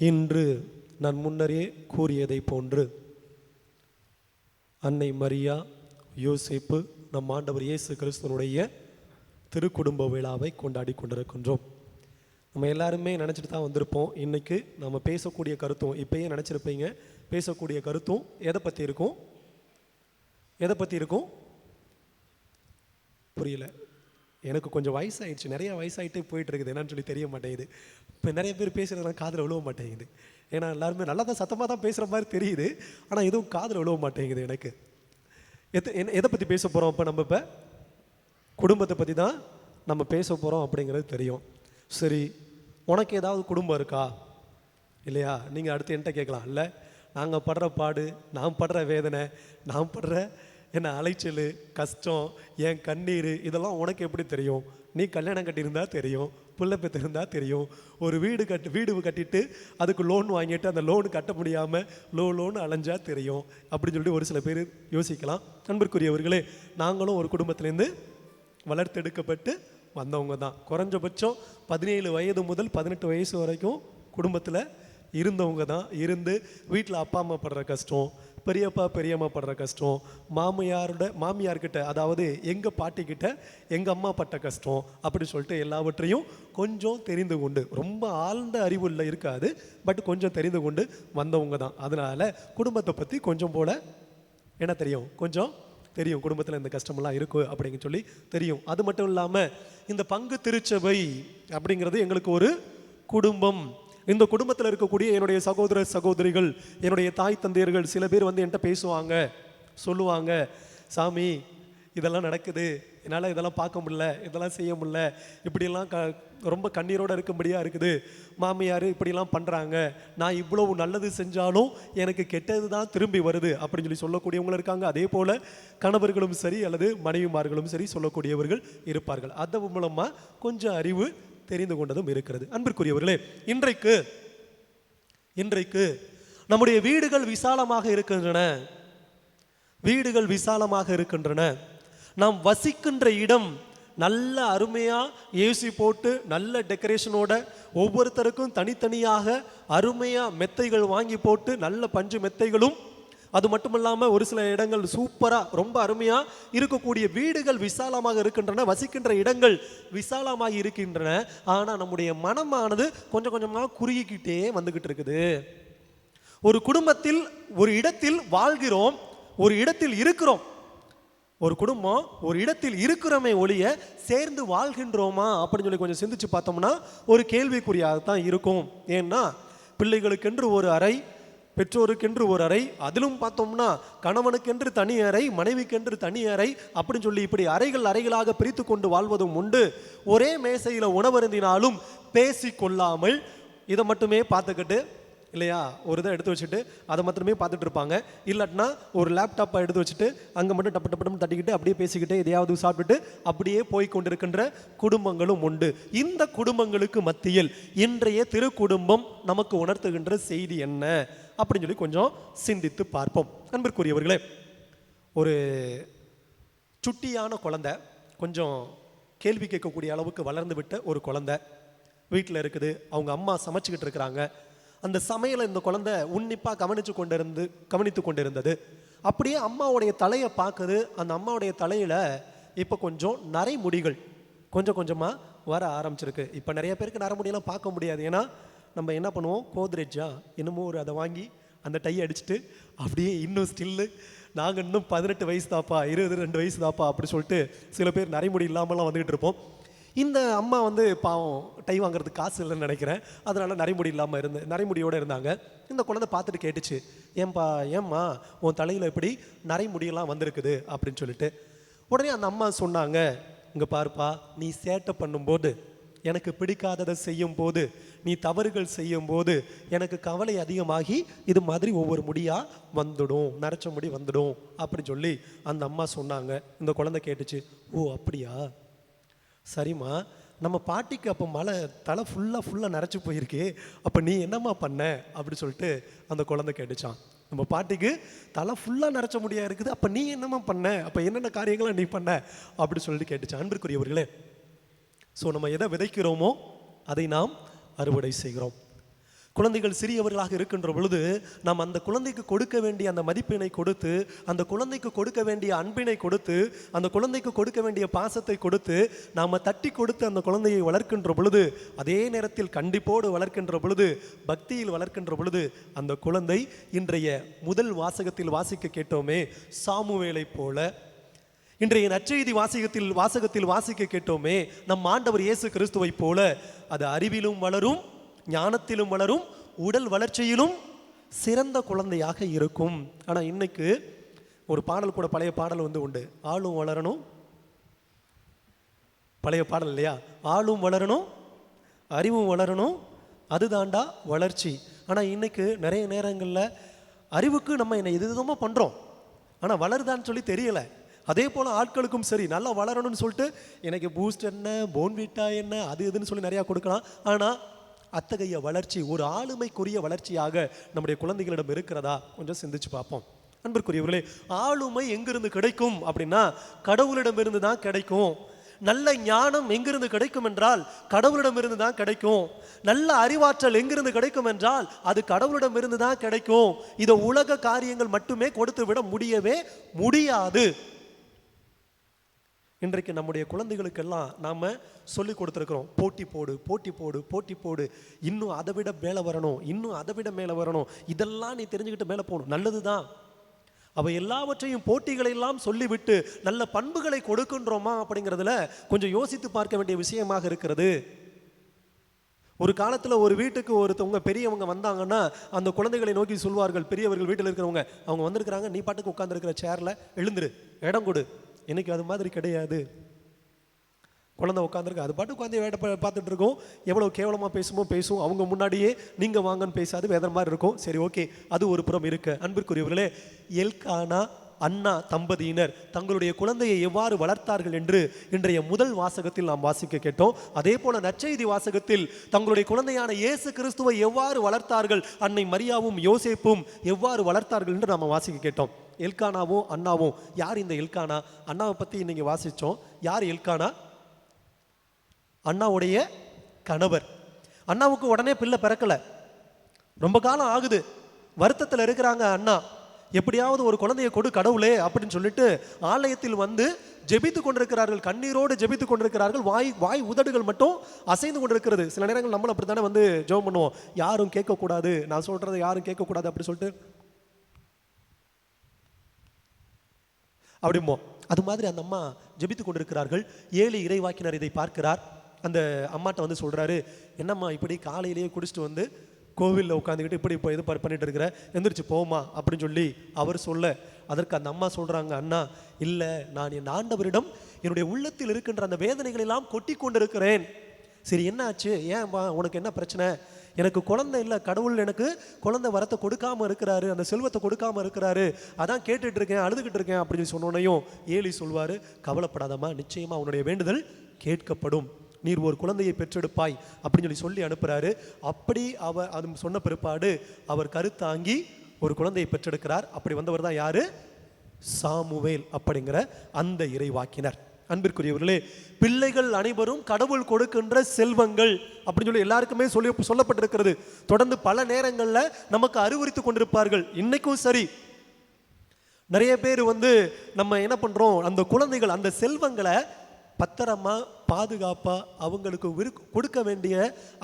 இன்று நான் முன்னரே கூறியதைப் போன்று அன்னை மரியா யோசிப்பு நம் ஆண்டவர் இயேசு கிறிஸ்தனுடைய திருக்குடும்ப விழாவை கொண்டாடி கொண்டிருக்கின்றோம். நம்ம எல்லாருமே நினச்சிட்டு தான் வந்திருப்போம். இன்றைக்கி நம்ம பேசக்கூடிய கருத்தும் இப்போயே நினச்சிருப்பீங்க. பேசக்கூடிய கருத்தும் எதை பற்றி இருக்கும்? எதை பற்றி இருக்கும்? புரியல. எனக்கு கொஞ்சம் வயசாகிடுச்சு நிறைய வயசாயிட்டே போயிட்டு இருக்குது என்னன்னு சொல்லி தெரிய மாட்டேங்குது. இப்போ நிறைய பேர் பேசுகிறதெல்லாம் காதில் விழுவ மாட்டேங்குது. ஏன்னா எல்லாருமே நல்லா தான் சத்தமாக தான் பேசுகிற மாதிரி தெரியுது. ஆனால் எதுவும் காதில் விழுவ மாட்டேங்குது எனக்கு. எத்த என்ன எதை பற்றி பேச போகிறோம் அப்போ நம்ம இப்போ? குடும்பத்தை பற்றி தான் நம்ம பேச போகிறோம் அப்படிங்கிறது தெரியும். சரி உனக்கு ஏதாவது குடும்பம் இருக்கா? இல்லையா? நீங்கள் அடுத்து என்கிட்ட கேட்கலாம். இல்லை நாங்கள் படுற பாடு நான் படுற வேதனை நான் படுற என்ன அலைச்சல் கஷ்டம் என் கண்ணீர் இதெல்லாம் உனக்கு எப்படி தெரியும்? நீ கல்யாணம் கட்டியிருந்தா தெரியும் பிள்ளை பெற்றிருந்தா தெரியும். ஒரு வீடு கட்டு வீடு கட்டிட்டு அதுக்கு லோன் வாங்கிட்டு அந்த லோன் கட்ட முடியாமல் லோ லோன் அலைஞ்சா தெரியும். அப்படின்னு சொல்லிட்டு ஒரு சில பேர் யோசிக்கலாம். நண்பருக்குரியவர்களே நாங்களும் ஒரு குடும்பத்துலேருந்து வளர்த்தெடுக்கப்பட்டு வந்தவங்க தான். குறைஞ்சபட்சம் பதினேழு வயது முதல் பதினெட்டு வயசு வரைக்கும் குடும்பத்தில் இருந்தவங்க தான். இருந்து வீட்டில் அப்பா அம்மா படுற கஷ்டம் பெரியப்பா பெரியம்மா படுற கஷ்டம் மாமியாரோட மாமியார்கிட்ட அதாவது எங்கள் பாட்டிக்கிட்ட எங்கள் அம்மா பட்ட கஷ்டம் அப்படி சொல்லிட்டு எல்லாவற்றையும் கொஞ்சம் தெரிந்து கொண்டு ரொம்ப ஆழ்ந்த அறிவுள்ள இருக்காது பட் கொஞ்சம் தெரிந்து கொண்டு வந்தவங்க தான். அதனால் குடும்பத்தை பற்றி கொஞ்சம் போல என்ன தெரியும்? கொஞ்சம் தெரியும் குடும்பத்தில் இந்த கஷ்டமெல்லாம் இருக்கு அப்படிங்க சொல்லி தெரியும். அது மட்டும் இல்லாமல் இந்த பங்கு திருச்சபை அப்படிங்கிறது எங்களுக்கு ஒரு குடும்பம். இந்த குடும்பத்தில் இருக்கக்கூடிய என்னுடைய சகோதர சகோதரிகள் என்னுடைய தாய் தந்தையர்கள் சில பேர் வந்து என்கிட்ட பேசுவாங்க சொல்லுவாங்க சாமி இதெல்லாம் நடக்குது. என்னால் இதெல்லாம் பார்க்க முடியல. இதெல்லாம் செய்ய முடியல. இப்படியெல்லாம் க ரொம்ப கண்ணீரோடு இருக்கும்படியாக இருக்குது. மாமியார் இப்படிலாம் பண்ணுறாங்க நான் இவ்வளவு நல்லது செஞ்சாலும் எனக்கு கெட்டது தான் திரும்பி வருது. அப்படின்னு சொல்லி சொல்லக்கூடியவங்களும் இருக்காங்க. அதே போல் கணவர்களும் சரி அல்லது மனைவிமார்களும் சரி சொல்லக்கூடியவர்கள் இருப்பார்கள். அதன் மூலமாக கொஞ்சம் அறிவு தெரிந்து கொண்டதும் இருக்கிறது. அன்பிற்குரியவர்களே இன்றைக்கு இன்றைக்கு நம்முடைய வீடுகள் விசாலமாக இருக்கின்றன. வீடுகள் விசாலமாக இருக்கின்றன. நாம் வசிக்கின்ற இடம் நல்ல அருமையாக ஏசி போட்டு நல்ல டெக்கரேஷனோட ஒவ்வொருத்தருக்கும் தனித்தனியாக அருமையாக மெத்தைகள் வாங்கி போட்டு நல்ல பஞ்சு மெத்தைகளும் அது மட்டும் இல்லாமல் ஒரு சில இடங்கள் சூப்பராக ரொம்ப அருமையாக இருக்கக்கூடிய வீடுகள் விசாலமாக இருக்கின்றன வசிக்கின்ற இடங்கள் விசாலமாக இருக்கின்றன. ஆனால் நம்முடைய மனமானது கொஞ்சம் கொஞ்சமாக குறுகிக்கிட்டே வந்துக்கிட்டு இருக்குது. ஒரு குடும்பத்தில் ஒரு இடத்தில் வாழ்கிறோம் ஒரு இடத்தில் இருக்கிறோம். ஒரு குடும்பம் ஒரு இடத்தில் இருக்கிறோமே ஒழிய சேர்ந்து வாழ்கின்றோமா அப்படின்னு சொல்லி கொஞ்சம் சிந்திச்சு பார்த்தோம்னா ஒரு கேள்விக்குறியாக தான் இருக்கும். ஏன்னா பிள்ளைகளுக்கென்று ஒரு அறை பெற்றோருக்கென்று ஒரு அறை அதிலும் பார்த்தோம்னா கணவனுக்கென்று தனி அறை மனைவிக்கென்று தனி அறை அப்படின்னு சொல்லி இப்படி அறைகள் அறைகளாக பிரித்து கொண்டு வாழ்வதும் உண்டு. ஒரே மேசையில் உணவருந்தினாலும் பேசி கொள்ளாமல் இதை மட்டுமே பார்த்துக்கிட்டு இல்லையா? ஒரு இதை எடுத்து வச்சுட்டு அதை மாத்திரமே பார்த்துட்டு இருப்பாங்க. இல்லாட்டினா ஒரு லேப்டாப்பை எடுத்து வச்சுட்டு அங்கே மட்டும் டப்பு டப்பு டப்புன்னு தட்டிக்கிட்டு அப்படியே பேசிக்கிட்டு எதையாவது சாப்பிட்டுட்டு அப்படியே போய் கொண்டிருக்கின்ற குடும்பங்களும் உண்டு. இந்த குடும்பங்களுக்கு மத்தியில் இன்றைய திருக்குடும்பம் நமக்கு உணர்த்துகின்ற செய்தி என்ன? அப்படின்னு சொல்லி கொஞ்சம் சிந்தித்து பார்ப்போம். அன்பிற்குரியவர்களே ஒரு சுட்டியான குழந்தை கொஞ்சம் கேள்வி கேட்கக்கூடிய அளவுக்கு வளர்ந்து விட்ட ஒரு குழந்தை வீட்டில் இருக்குது. அவங்க அம்மா சமைச்சுக்கிட்டு இருக்கிறாங்க. அந்த சமையலை இந்த குழந்தை உன்னிப்பாக கவனித்து கொண்டிருந்து கவனித்து கொண்டிருந்தது. அப்படியே அம்மாவுடைய தலையை பார்க்குது. அந்த அம்மாவுடைய தலையில் இப்போ கொஞ்சம் நரைமுடிகள் கொஞ்சம் கொஞ்சமாக வர ஆரம்பிச்சிருக்கு. இப்போ நிறைய பேருக்கு நரமுடியெல்லாம் பார்க்க முடியாது. ஏன்னா நம்ம என்ன பண்ணுவோம்? கோத்ரேஜா என்னமோ ஒரு அதை வாங்கி அந்த டை அடிச்சுட்டு அப்படியே இன்னும் ஸ்டில்லு நாங்கள் இன்னும் பதினெட்டு வயசு தாப்பா இருபது ரெண்டு வயசு தாப்பா அப்படி சொல்லிட்டு சில பேர் நரைமுடி இல்லாமலாம் வந்துகிட்டு இருப்போம். இந்த அம்மா வந்து பாவம் டை வாங்குறதுக்கு காசு இல்லைன்னு நினைக்கிறேன். அதனால் நரைமுடி இல்லாமல் இருந்து நரைமுடியோடு இருந்தாங்க. இந்த குழந்தை பார்த்துட்டு கேட்டுச்சு ஏன்பா ஏம்மா உன் தலையில் எப்படி நரைமுடியெல்லாம் வந்திருக்குது அப்படின்னு சொல்லிட்டு. உடனே அந்த அம்மா சொன்னாங்க இங்கே பாருப்பா நீ சேட்டை பண்ணும்போது எனக்கு பிடிக்காததை செய்யும் போது நீ தவறுகள் செய்யும் போது எனக்கு கவலை அதிகமாகி இது மாதிரி ஒவ்வொரு முடியாக வந்துடும் நரைச்ச முடி வந்துடும் அப்படி சொல்லி அந்த அம்மா சொன்னாங்க. இந்த குழந்தை கேட்டுச்சு ஓ அப்படியா? சரிம்மா நம்ம பாட்டிக்கு அப்போ மழை தலை ஃபுல்லாக ஃபுல்லாக நரைச்சி போயிருக்கே அப்போ நீ என்னம்மா பண்ண? அப்படி சொல்லிட்டு அந்த குழந்தை கேட்டுச்சான் நம்ம பாட்டிக்கு தலை ஃபுல்லாக நரைச்ச முடியா இருக்குது அப்போ நீ என்னம்மா பண்ண? அப்போ என்னென்ன காரியங்களை நீ பண்ண? அப்படி சொல்லிட்டு கேட்டுச்சான் அன்பிற்குரியவர்களே ஸோ நம்ம எதை விதைக்கிறோமோ அதை நாம் அறுவடை செய்கிறோம். குழந்தைகள் சிறியவர்களாக இருக்கின்ற பொழுது நாம் அந்த குழந்தைக்கு கொடுக்க வேண்டிய அந்த மதிப்பினை கொடுத்து அந்த குழந்தைக்கு கொடுக்க வேண்டிய அன்பினை கொடுத்து அந்த குழந்தைக்கு கொடுக்க வேண்டிய பாசத்தை கொடுத்து நாம் தட்டி கொடுத்து அந்த குழந்தையை வளர்க்கின்ற பொழுது அதே நேரத்தில் கண்டிப்போடு வளர்க்கின்ற பொழுது பக்தியில் வளர்க்கின்ற பொழுது அந்த குழந்தை இன்றைய முதல் வாசகத்தில் வாசிக்க கேட்டோமே சாமுவேலை போல இன்றைய நற்செய்தி வாசகத்தில் வாசகத்தில் வாசிக்க கேட்டோமே நம் ஆண்டவர் இயேசு கிறிஸ்துவைப் போல அது அறிவிலும் வளரும் ஞானத்திலும் வளரும் உடல் வளர்ச்சியிலும் சிறந்த குழந்தையாக இருக்கும். ஆனால் இன்னைக்கு ஒரு பாடல் கூட பழைய பாடல் வந்து உண்டு. ஆளும் வளரணும். பழைய பாடல் இல்லையா? ஆளும் வளரணும் அறிவும் வளரணும் அதுதாண்டா வளர்ச்சி. ஆனால் இன்னைக்கு நிறைய நேரங்களில் அறிவுக்கு நம்ம என்ன இது விதமாக பண்ணுறோம் ஆனால் வளருதான்னு சொல்லி தெரியலை. அதே போல் ஆட்களுக்கும் சரி நல்லா வளரணும்னு சொல்லிட்டு எனக்கு பூஸ்ட் என்ன போன்விட்டா என்ன அது இதுன்னு சொல்லி நிறையா கொடுக்கலாம். ஆனால் அத்தகைய வளர்ச்சி ஒரு ஆளுமைக்குரிய வளர்ச்சியாக நம்முடைய குழந்தைகளிடம் இருக்கிறதா? கொஞ்சம் சிந்திச்சு பார்ப்போம். அன்பிற்குரியவர்களே ஆளுமை எங்கிருந்து கிடைக்கும் அப்படின்னா கடவுளிடமிருந்து தான் கிடைக்கும். நல்ல ஞானம் எங்கிருந்து கிடைக்கும் என்றால் கடவுளிடமிருந்து தான் கிடைக்கும். நல்ல அறிவாற்றல் எங்கிருந்து கிடைக்கும் என்றால் அது கடவுளிடமிருந்து தான் கிடைக்கும். இதை உலக காரியங்கள் மட்டுமே கொடுத்து விட முடியவே முடியாது. இன்றைக்கு நம்முடைய குழந்தைகளுக்கெல்லாம் நாம் சொல்லி கொடுத்துருக்குறோம். போட்டி போடு போட்டி போடு போட்டி போடு. இன்னும் அதை விட மேலே வரணும் இன்னும் அதை விட மேலே வரணும். இதெல்லாம் நீ தெரிஞ்சுக்கிட்டு மேலே போகணும். நல்லது தான் அவை எல்லாவற்றையும் போட்டிகளை எல்லாம் சொல்லிவிட்டு நல்ல பண்புகளை கொடுக்கின்றோமா அப்படிங்கிறதுல கொஞ்சம் யோசித்து பார்க்க வேண்டிய விஷயமாக இருக்கிறது. ஒரு காலத்தில் ஒரு வீட்டுக்கு ஒருத்தவங்க பெரியவங்க வந்தாங்கன்னா அந்த குழந்தைகளை நோக்கி சொல்வார்கள். பெரியவர்கள் வீட்டில் இருக்கிறவங்க அவங்க வந்திருக்கிறாங்க. நீ பாட்டுக்கு உட்காந்துருக்கிற சேரில் எழுந்துரு. இடம் கொடு. இன்னைக்கு அது மாதிரி கிடையாது. குழந்தை உட்காந்துருக்கு அது பாட்டு உட்காந்து வேட்டை பார்த்துட்டு இருக்கோம். எவ்வளோ கேவலமாக பேசுமோ பேசும் அவங்க முன்னாடியே நீங்கள் வாங்கன்னு பேசாது வேற மாதிரி இருக்கும். சரி ஓகே. அது ஒரு புறம் இருக்கு. அன்பிற்குரியவர்களே எல்கானா அண்ணா தம்பதியினர் தங்களுடைய குழந்தையை எவ்வாறு வளர்த்தார்கள் என்று இன்றைய முதல் வாசகத்தில் நாம் வாசிக்க கேட்டோம். அதே போல நற்செய்தி வாசகத்தில் தங்களுடைய குழந்தையான இயேசு கிறிஸ்துவை எவ்வாறு வளர்த்தார்கள் அன்னை மரியாவும் யோசேப்பும் எவ்வாறு வளர்த்தார்கள் என்று நாம் வாசிக்க கேட்டோம். எல்கானாவும் அண்ணாவும். யார் இந்த எல்கானா அண்ணாவை பற்றி இன்றைக்கி வாசித்தோம் யார் எல்கானா அண்ணாவுடைய கணவர். அண்ணாவுக்கு உடனே பிள்ளை பிறக்கல. ரொம்ப காலம் ஆகுது. வருத்தத்தில் இருக்கிறாங்க அண்ணா. எப்படியாவது ஒரு குழந்தைய கொடு கடவுளே அப்படின்னு சொல்லிட்டு ஆலயத்தில் வந்து ஜெபித்து கொண்டிருக்கிறார்கள். கண்ணீரோடு ஜெபித்து கொண்டிருக்கிறார்கள். வாய் வாய் உதடுகள் மட்டும் அசைந்து கொண்டிருக்கிறது. சில நேரங்கள் நம்மளும் அப்படி தானே வந்து ஜெபம் பண்ணுவோம். யாரும் கேட்கக்கூடாது. நான் சொல்கிறத யாரும் கேட்கக்கூடாது அப்படி சொல்லிட்டு அப்படிமோ அது மாதிரி அந்த அம்மா ஜெபித்து கொண்டிருக்கிறார்கள். ஏழு இறைவாக்கினர் இதை பார்க்கிறார். அந்த அம்மாட்ட வந்து சொல்கிறாரு என்னம்மா இப்படி காலையிலேயே குடிச்சிட்டு வந்து கோவிலில் உட்காந்துக்கிட்டு இப்படி இப்போ இது பண்ணிட்டு இருக்கிற? எந்திரிச்சு போமா அப்படின்னு சொல்லி அவர் சொல்ல. அதற்கு அந்த அம்மா சொல்கிறாங்க அண்ணா இல்லை நான் என் ஆண்டவரிடம் என்னுடைய உள்ளத்தில் இருக்கின்ற அந்த வேதனைகளெல்லாம் கொட்டி கொண்டிருக்கிறேன் சரி என்ன ஆச்சு? ஏன் உனக்கு என்ன பிரச்சனை? எனக்கு குழந்தை இல்லை கடவுள் எனக்கு குழந்தை வரத்தை கொடுக்காம இருக்கிறாரு அந்த செல்வத்தை கொடுக்காம இருக்கிறாரு அதான் கேட்டுட்டு இருக்கேன் அழுதுகிட்டு இருக்கேன் அப்படின்னு சொன்னோனையும் ஏலி சொல்வார் கவலைப்படாதம்மா நிச்சயமா உன்னுடைய வேண்டுதல் கேட்கப்படும். நீர் ஒரு குழந்தையை பெற்றெடுப்பாய் அப்படின்னு சொல்லி சொல்லி அனுப்புறாரு. அப்படி அவர் அது சொன்ன பிற்பாடு அவர் கருத்தாங்கி ஒரு குழந்தையை பெற்றெடுக்கிறார். அப்படி வந்தவர் தான் யாரு? சாமுவேல் அப்படிங்கிற அந்த இறைவாக்கினர். அன்பிற்குரியவர்களே பிள்ளைகள் அனைவரும் கடவுள் கொடுக்கின்ற செல்வங்கள் அப்படின்னு சொல்லி எல்லாருக்குமே சொல்லி சொல்லப்பட்டிருக்கிறது. தொடர்ந்து பல நேரங்களில் நமக்கு அறிவுறுத்தி கொண்டிருப்பார்கள். இன்னைக்கும் சரி. நிறைய பேர் வந்து நம்ம என்ன பண்ணுறோம் அந்த குழந்தைகள் அந்த செல்வங்களை பத்திரமா பாதுகாப்பாக அவங்களுக்கு விரு கொடுக்க வேண்டிய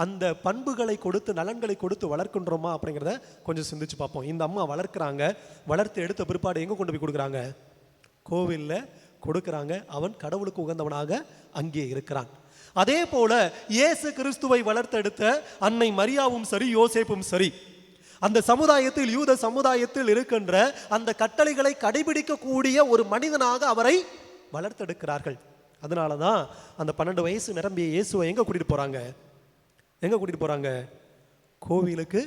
அந்த பண்புகளை கொடுத்து நலன்களை கொடுத்து வளர்க்கின்றோமா அப்படிங்கிறத கொஞ்சம் சிந்திச்சு பார்ப்போம். இந்த அம்மா வளர்க்குறாங்க. வளர்த்து எடுத்த பிற்பாடு எங்கே கொண்டு போய் கொடுக்குறாங்க? கோவிலில் கொடுக்குறாங்க. அவன் கடவுளுக்கு உகந்தவனாக அங்கே இருக்கிறான். அதே போல இயேசு கிறிஸ்துவை வளர்த்தெடுத்த அன்னை மரியாவும் சரி யோசேப்பும் சரி. அந்த சமுதாயத்தில் யூத சமுதாயத்தில் இருக்கின்ற அந்த கட்டளைகளை கடைபிடிக்கக்கூடிய ஒரு மனிதனாக அவரை வளர்த்தெடுக்கிறார்கள். அதனால தான் அந்த பன்னெண்டு வயசு நிரம்பிய இயேசுவை எங்கே கூட்டிகிட்டு போகிறாங்க எங்கே கூட்டிகிட்டு போகிறாங்க கோவிலுக்கு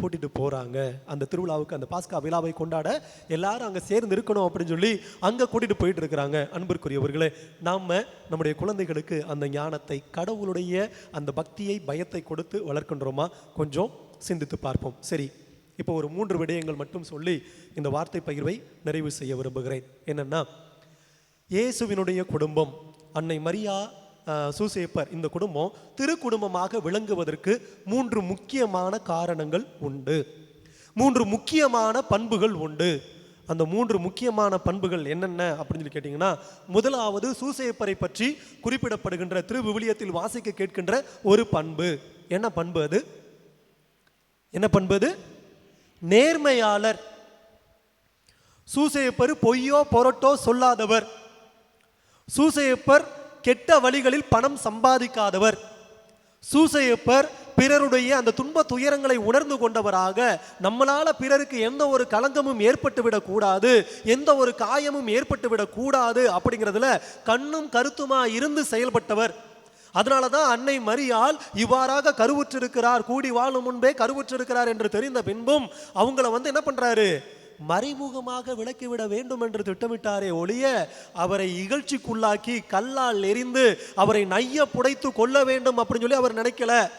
கூட்டிட்டு போறாங்க. அந்த திருவிழாவுக்கு அந்த பாஸ்கா விழாவை கொண்டாட எல்லாரும் அங்க சேர்ந்து இருக்கணும் அப்படின்னு சொல்லி அங்க கூட்டிட்டு போயிட்டு இருக்கிறாங்க. அன்பிற்குரியவர்களே நாம நம்முடைய குழந்தைகளுக்கு அந்த ஞானத்தை கடவுளுடைய அந்த பக்தியை பயத்தை கொடுத்து வளர்க்கின்றோமா? கொஞ்சம் சிந்தித்து பார்ப்போம். சரி இப்போ ஒரு மூன்று விடயங்கள் மட்டும் சொல்லி இந்த வார்த்தை பகிர்வை நிறைவு செய்ய விரும்புகிறேன். என்னன்னா இயேசுவினுடைய குடும்பம் அன்னை மரியா சூசேப்பர் இந்த குடும்பம் திரு குடும்பமாக விளங்குவதற்கு மூன்று முக்கியமான காரணங்கள் உண்டு. மூன்று முக்கியமான பண்புகள் உண்டு. அந்த மூன்று முக்கியமான பண்புகள் என்னென்ன அப்படின்னு சொல்லி கேட்டிங்கன்னா முதலாவது சூசேப்பரை பற்றி குறிப்பிடப்படுகின்ற திரு விவிலியத்தில் வாசிக்க கேட்கின்ற ஒரு பண்பு. என்ன பண்பு அது? என்ன பண்பு அது? நேர்மையாளர். சூசையப்பர் பொய்யோ பொரட்டோ சொல்லாதவர். சூசையப்பர் கெட்ட வழிகளில் பணம் சம்பாதிக்காதவர். சூசையப்பர் பிறருடைய அந்த துன்ப துயரங்களை உணர்ந்து கொண்டவராக நம்மளால் பிறருக்கு எந்த ஒரு களங்கமும் ஏற்பட்டு விடக்கூடாது எந்த ஒரு காயமும் ஏற்பட்டு விடக்கூடாது அப்படிங்கிறதுல கண்ணும் கருத்துமா இருந்து செயல்பட்டவர். அதனால தான் அன்னை மரியாள் இவ்வாறாக கருவுற்றிருக்கிறார் கூடி வாழும் முன்பே கருவுற்றிருக்கிறார் என்று தெரிந்த பின்பும் அவங்கள வந்து என்ன பண்ணுறாரு மறைமுகமாக விளக்கிவிட வேண்டும் என்று திட்டமிட்டாரே ஒழிய அவரை இகழ்ச்சிக்குள்ளாக்கி கல்லால் எரிந்து அவரை நைய புடைத்து கொள்ள வேண்டும் அப்படின்னு சொல்லி அவர் நினைக்கல.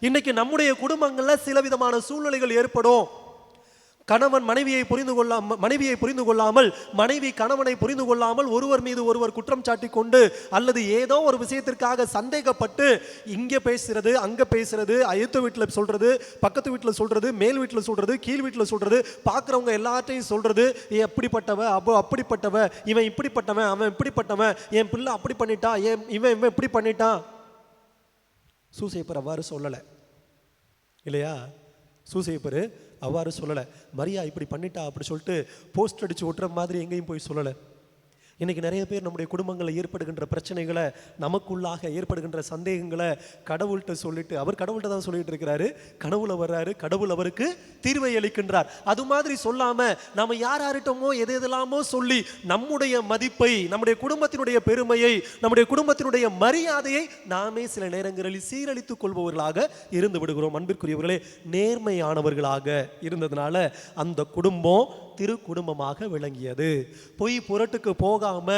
இன்னைக்கு நம்முடைய குடும்பங்களில் சில விதமான சூழ்நிலைகள் ஏற்படும். கணவன் மனைவியை புரிந்து கொள்ளாம மனைவியை புரிந்து கொள்ளாமல் மனைவி கணவனை புரிந்து கொள்ளாமல் ஒருவர் மீது ஒருவர் குற்றம் சாட்டி கொண்டு அல்லது ஏதோ ஒரு விஷயத்திற்காக சந்தேகப்பட்டு இங்கே பேசுறது அங்கே பேசுறது அழுத்த வீட்டில் சொல்றது பக்கத்து வீட்டில் சொல்றது மேல் வீட்டில் சொல்றது கீழ் வீட்டில் சொல்றது பார்க்குறவங்க எல்லாத்தையும் சொல்றது எப்படிப்பட்டவ? அப்போ அப்படிப்பட்டவ? இவன் இப்படிப்பட்டவன்? அவன் இப்படிப்பட்டவன்? என் பிள்ளை அப்படி பண்ணிட்டான் ஏன் இவன் இவன் இப்படி பண்ணிட்டான் சூசைப்பர் அவ்வாறு சொல்லலை. இல்லையா? சூசைப்பர் அவ்வாறு சொல்லலை. மரியா இப்படி பண்ணிட்டா? அப்படி சொல்லிட்டு போஸ்ட் அடிச்சு ஒட்டுற மாதிரி எங்கேயும் போய் சொல்லலை. இன்றைக்கி நிறைய பேர் நம்முடைய குடும்பங்களில் ஏற்படுகின்ற பிரச்சனைகளை நமக்குள்ளாக ஏற்படுகின்ற சந்தேகங்களை கடவுள்கிட்ட சொல்லிட்டு அவர் கடவுள்கிட்ட தான் சொல்லிட்டு இருக்கிறாரு. கனவுல வர்றாரு கடவுள் அவருக்கு தீர்வை அளிக்கின்றார். அது மாதிரி சொல்லாமல் நாம் யார் யார்கிட்டமோ எது எதெல்லாமோ சொல்லி நம்முடைய மதிப்பை நம்முடைய குடும்பத்தினுடைய பெருமையை நம்முடைய குடும்பத்தினுடைய மரியாதையை நாமே சில நேரங்களில் சீரழித்துக் கொள்பவர்களாக இருந்து விடுகிறோம். அன்பிற்குரியவர்களே நேர்மையானவர்களாக இருந்ததுனால அந்த குடும்பம் திரு குடும்பமாக விளங்கியது. பொய் புரட்டுக்கு போகாம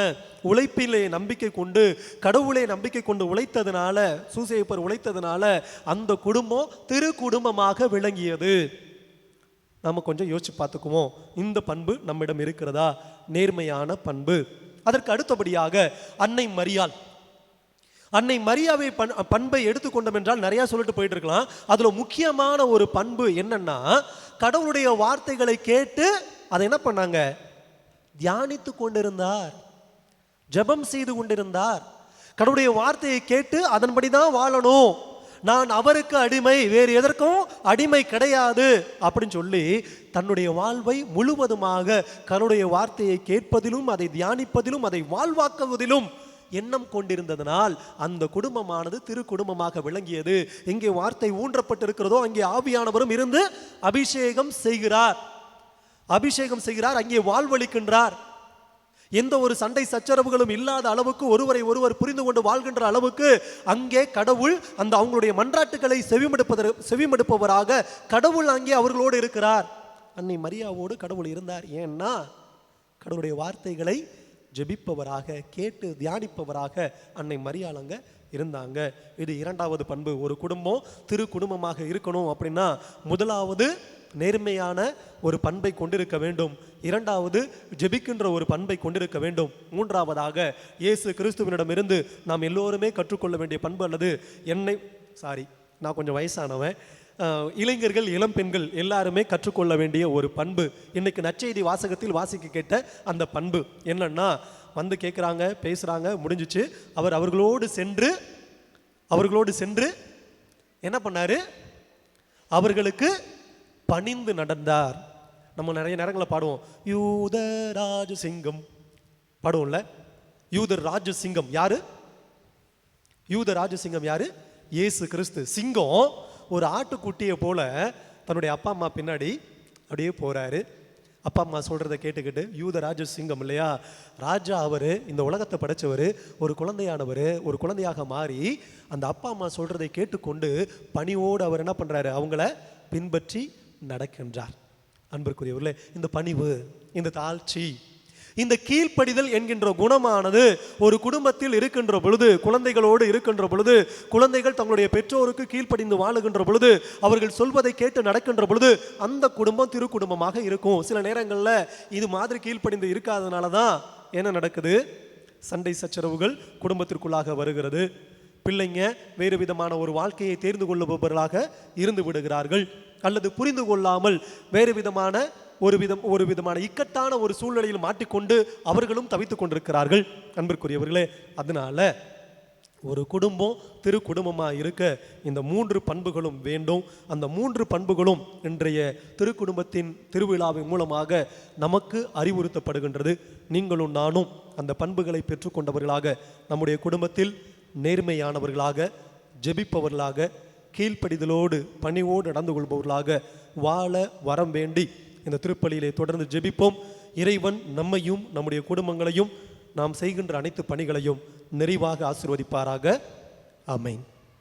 உழைப்பிலே நம்பிக்கை கொண்டு கடவுளை நம்பிக்கை கொண்டு உழைத்ததுனால சூசேப்பர் உழைத்ததுனால அந்த குடும்பம் திரு குடும்பமாக விளங்கியது. நம்ம கொஞ்சம் யோசிச்சு பார்த்துக்குவோம். இந்த பண்பு நம்மிடம் இருக்கிறதா? நேர்மையான பண்பு. அதற்கு அடுத்தபடியாக அன்னை மரியாள். அன்னை மரியாவை பண் பண்பை எடுத்துக்கொண்டோம் என்றால் நிறையா சொல்லிட்டு போயிட்டு இருக்கலாம் அதில் முக்கியமான ஒரு பண்பு என்னன்னா கடவுளுடைய வார்த்தைகளை கேட்டு அதை என்ன பண்ணாங்க? தியானித்து கொண்டிருந்தார். ஜெபம் செய்து கொண்டிருந்தார். கடவுளுடைய வார்த்தையை கேட்டு அதன்படி தான் வாழணும். நான் அவருக்கு அடிமை வேறு எதற்கும் அடிமை கிடையாது அப்படின்னு சொல்லி தன்னுடைய வாழ்வை முழுவதுமாக கருடைய வார்த்தையை கேட்பதிலும் அதை தியானிப்பதிலும் அதை வாழ்வாக்குவதிலும் எண்ணம் கொண்டிருந்ததனால் அந்த குடும்பமானது திரு குடும்பமாக விளங்கியது. எங்கே வார்த்தை ஊன்றப்பட்டிருக்கிறதோ அங்கே ஆவியானவரும் இருந்து அபிஷேகம் செய்கிறார். அபிஷேகம் செய்கிறார் அங்கே வாழ்வளிக்கின்றார். எந்த ஒரு சண்டை சச்சரவுகளும் இல்லாத அளவுக்கு ஒருவரை ஒருவர் புரிந்து கொண்டு வாழ்கின்ற அளவுக்கு அங்கே கடவுள் அந்த அவங்களுடைய மன்றாட்டுகளை செவிமடுப்பதற்கு செவிமடுப்பவராக கடவுள் அங்கே அவர்களோடு இருக்கிறார். அன்னை மரியாவோடு கடவுள் இருந்தார். ஏன்னா கடவுளுடைய வார்த்தைகளை ஜெபிப்பவராக கேட்டு தியானிப்பவராக அன்னை மரியாளங்க இருந்தாங்க. இது இரண்டாவது பண்பு. ஒரு குடும்பம் திரு குடும்பமாக இருக்கணும் அப்படின்னா முதலாவது நேர்மையான ஒரு பண்பை கொண்டிருக்க வேண்டும். இரண்டாவது ஜெபிக்கின்ற ஒரு பண்பை கொண்டிருக்க வேண்டும். மூன்றாவதாக இயேசு கிறிஸ்துவனிடமிருந்து நாம் எல்லோருமே கற்றுக்கொள்ள வேண்டிய பண்பு அல்லது என்னை சாரி நான் கொஞ்சம் வயசானவன். இளைஞர்கள் இளம் பெண்கள் எல்லாருமே கற்றுக்கொள்ள வேண்டிய ஒரு பண்பு. இன்னைக்கு நச்செய்தி வாசகத்தில் வாசிக்க கேட்ட அந்த பண்பு என்னன்னா வந்து கேட்குறாங்க பேசுகிறாங்க முடிஞ்சிச்சு. அவர் அவர்களோடு சென்று அவர்களோடு சென்று என்ன பண்ணார்? அவர்களுக்கு பணிந்து நடந்தார். நம்ம நிறைய நேரங்களில் பாடுவோம். யூத ராஜசிங்கம் பாடுவோம்ல? யூதர் ராஜசிங்கம் யாரு? யூத ராஜசிங்கம் யாரு? இயேசு கிறிஸ்து. சிங்கம் ஒரு ஆட்டுக்குட்டியை போல தன்னுடைய அப்பா அம்மா பின்னாடி அப்படியே போறாரு. அப்பா அம்மா சொல்றதை கேட்டுக்கிட்டு யூத ராஜ சிங்கம் இல்லையா? ராஜா அவர் இந்த உலகத்தை படைச்சவர் ஒரு குழந்தையானவர் ஒரு குழந்தையாக மாறி அந்த அப்பா அம்மா சொல்றதை கேட்டுக்கொண்டு பணியோடு அவர் என்ன பண்றாரு? அவங்கள பின்பற்றி நடக்கின்றார். அன்பிற்குரியவர்களே இந்த பணிவு இந்த தாழ்ச்சி இந்த கீழ்ப்படிதல் என்கின்ற குணமானது ஒரு குடும்பத்தில் இருக்கின்ற பொழுது குழந்தைகளோடு இருக்கின்ற பொழுது குழந்தைகள் தங்களுடைய பெற்றோருக்கு கீழ்ப்படிந்து வாழுகின்ற பொழுது அவர்கள் சொல்வதை கேட்டு நடக்கின்ற பொழுது அந்த குடும்பம் திரு குடும்பமாக இருக்கும். சில நேரங்களில் இது மாதிரி கீழ்ப்படிந்து இருக்காதனால தான் என்ன நடக்குது? சண்டை சச்சரவுகள் குடும்பத்திற்குள்ளாக வருகிறது. பிள்ளைங்க வேறு விதமான ஒரு வாழ்க்கையை தேர்ந்து கொள்ளுபவர்களாக இருந்து விடுகிறார்கள். அல்லது புரிந்து கொள்ளாமல் வேறு விதமான ஒரு விதம் ஒரு விதமான இக்கட்டான ஒரு சூழ்நிலையில் மாட்டிக்கொண்டு அவர்களும் தவித்துக் கொண்டிருக்கிறார்கள். அன்பிற்குரியவர்களே அதனால ஒரு குடும்பம் திரு குடும்பமாக இருக்க இந்த மூன்று பண்புகளும் வேண்டும். அந்த மூன்று பண்புகளும் இன்றைய திருக்குடும்பத்தின் திருவிழாவின் மூலமாக நமக்கு அறிவுறுத்தப்படுகின்றது. நீங்களும் நானும் அந்த பண்புகளை பெற்றுக்கொண்டவர்களாக நம்முடைய குடும்பத்தில் நேர்மையானவர்களாக ஜெபிப்பவர்களாக கீழ்ப்படிதலோடு பணிவோடு நடந்து கொள்பவர்களாக வாழ வரம் வேண்டி இந்த திருப்பலியிலே தொடர்ந்து ஜெபிப்போம். இறைவன் நம்மையும் நம்முடைய குடும்பங்களையும் நாம் செய்கின்ற அனைத்து பணிகளையும் நிறைவாக ஆசீர்வதிப்பாராக. ஆமென்.